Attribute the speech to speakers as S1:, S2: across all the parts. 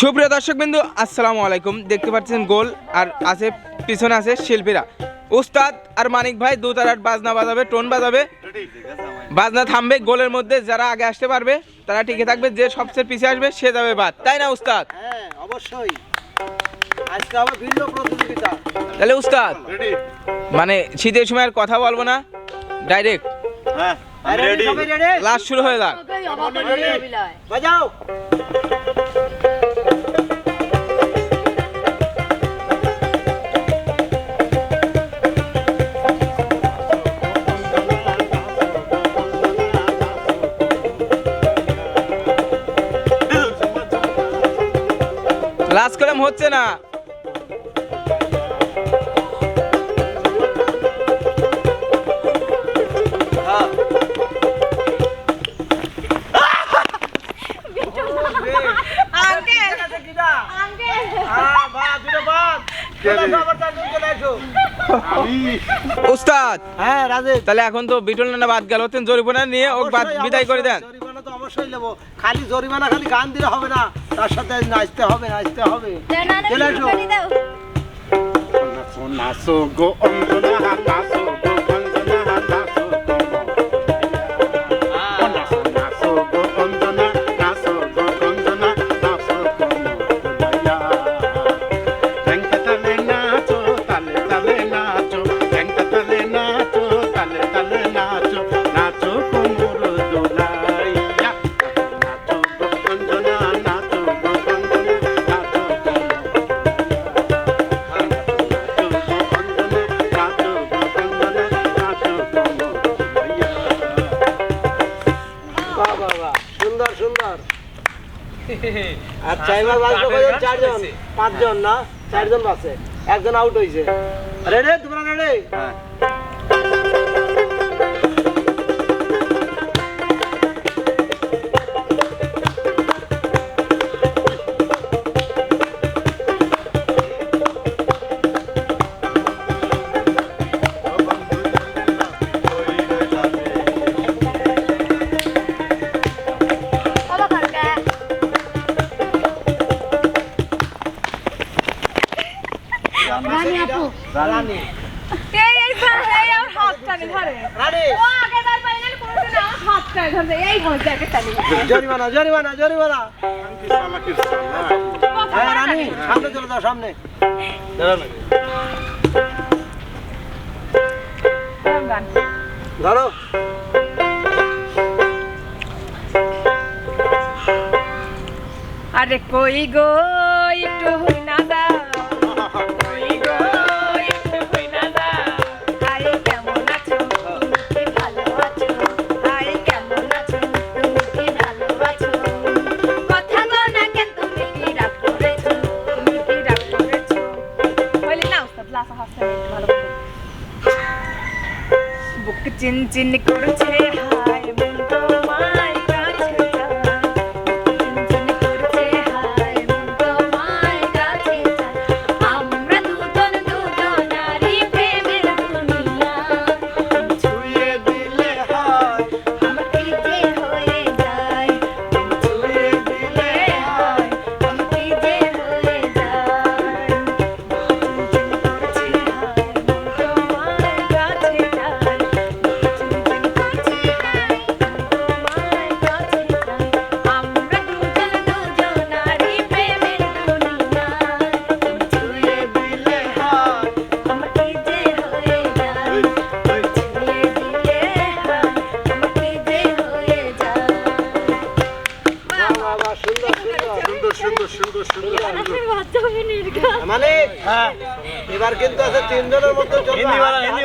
S1: সুপ্রিয় দর্শক বিন্দু আসসালামু আলাইকুম। দেখতে পাচ্ছেন গোল আর আছে পিছনে আছে শিল্পীরা। উস্তাদ আর মানিক ভাই দু তারার বাজনা বাজাবে টোন বাজাবে। বাজনা থামবে গোলের মধ্যে যারা আগে আসতে পারবে তারা টিকে থাকবে যে সবচেয়ে পিছিয়ে আসবে সে যাবে বাদ। তাই না উস্তাদ?
S2: হ্যাঁ অবশ্যই। আজকে আবার ভিন্ন প্রতিযোগিতা।
S1: তাহলে উস্তাদ মানে শীতের সময় আর কথা বলব না। ডাইরেক্ট
S2: সবাই রেডি
S1: লাস্ট শুরু হয়ে যাক।
S2: বাজাও।
S1: লাস্ট কলম হচ্ছে না। উস্তাদ
S2: হ্যাঁ রাজে
S1: তাহলে এখন তো বিটল না বাদ গেল তিন জরিমানা নিয়ে ও বাদ বিদায় করে দেন।
S2: জরিমানা তো অবশ্যই নেব। খালি জরিমানা খালি গান দিলে হবে না। তার সাথে নাচতে হবে নাচতে হবে। চলে আসো।
S3: নাচো গো অঞ্জনা নাচো গো।
S2: আচ্ছা চাইবার বাস কয়জন? চারজন পাঁচজন না? চারজন বাসে একজন আউট হয়েছে রেডি তোমরা রেডি রানী।
S4: এই এই ধরে, এই আমার হাতটাকে ধরে।
S2: রানী।
S4: ও আগে তার পাইলে কোনোদিন আমার হাতটাকে ধরে এই বলছে একে টানি
S2: জরিমানা জরিমানা জরিমানা। হ্যাঁ রানী সামনে চলে যাও সামনে। ধরো
S4: আরে কই গো একটু বুক চিন চিন করছে হ্যাঁ।
S2: এবার কিন্তু আছে তিনজনের মধ্যে হিন্দি হিন্দি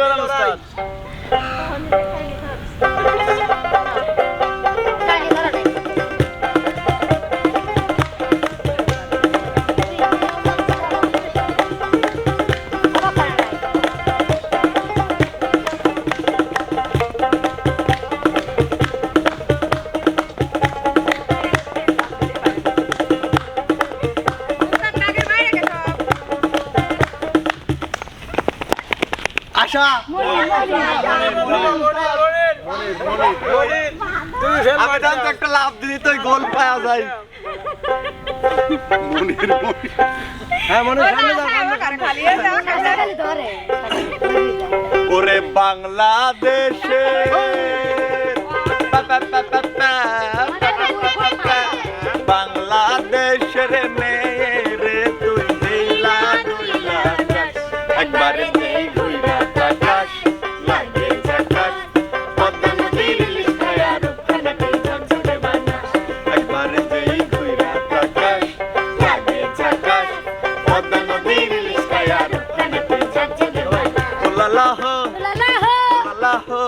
S2: আশা
S5: গোল পাওয়া যায়
S6: ওরে বাংলাদেশে। বাংলাদেশের মেয়ে রে তুই একবারে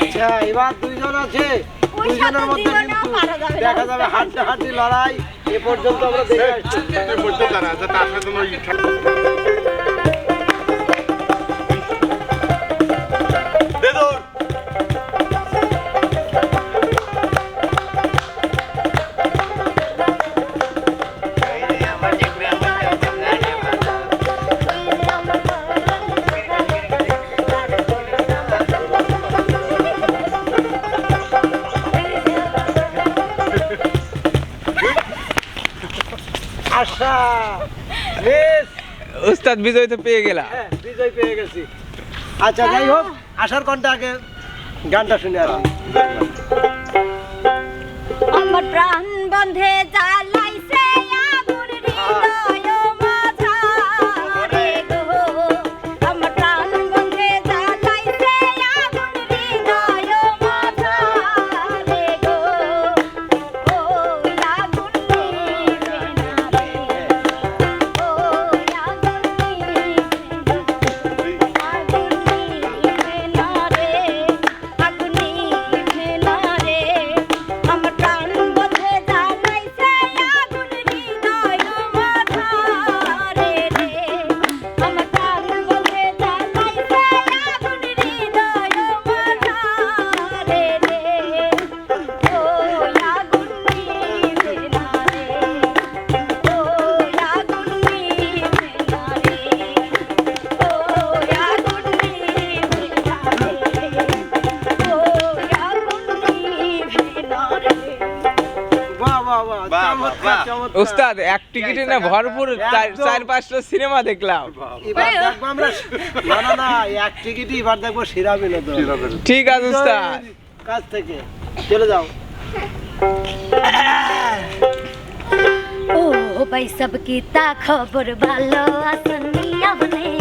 S2: আচ্ছা এবার দুইজন আছে। দুইজনের মধ্যে কিন্তু দেখা যাবে হাড্ডা হাড্ডি লড়াই। এ পর্যন্ত আমরা দেখে আসছি। আশা।
S1: উস্তাদ বিজয় তো পেয়ে গেলা।
S2: হ্যাঁ, বিজয় পেয়ে গেছি। আচ্ছা যাই হোক আসার ঘণ্টা আগে গানটা শুনে আর
S7: আমার প্রাণ বন্ধে
S2: যায়
S1: ওস্তাদ এক টিকিটে না ভরপুর চার পাঁচটা সিনেমা দেখলাম।
S2: না না না এক টিকিটই এবার দেখব সেরা বিনোদন।
S1: ঠিক আছে ওস্তাদ।
S2: কাছ থেকে। চলে যাও।
S4: ও ভাই সব কি তা খবর ভালো আসনি বনে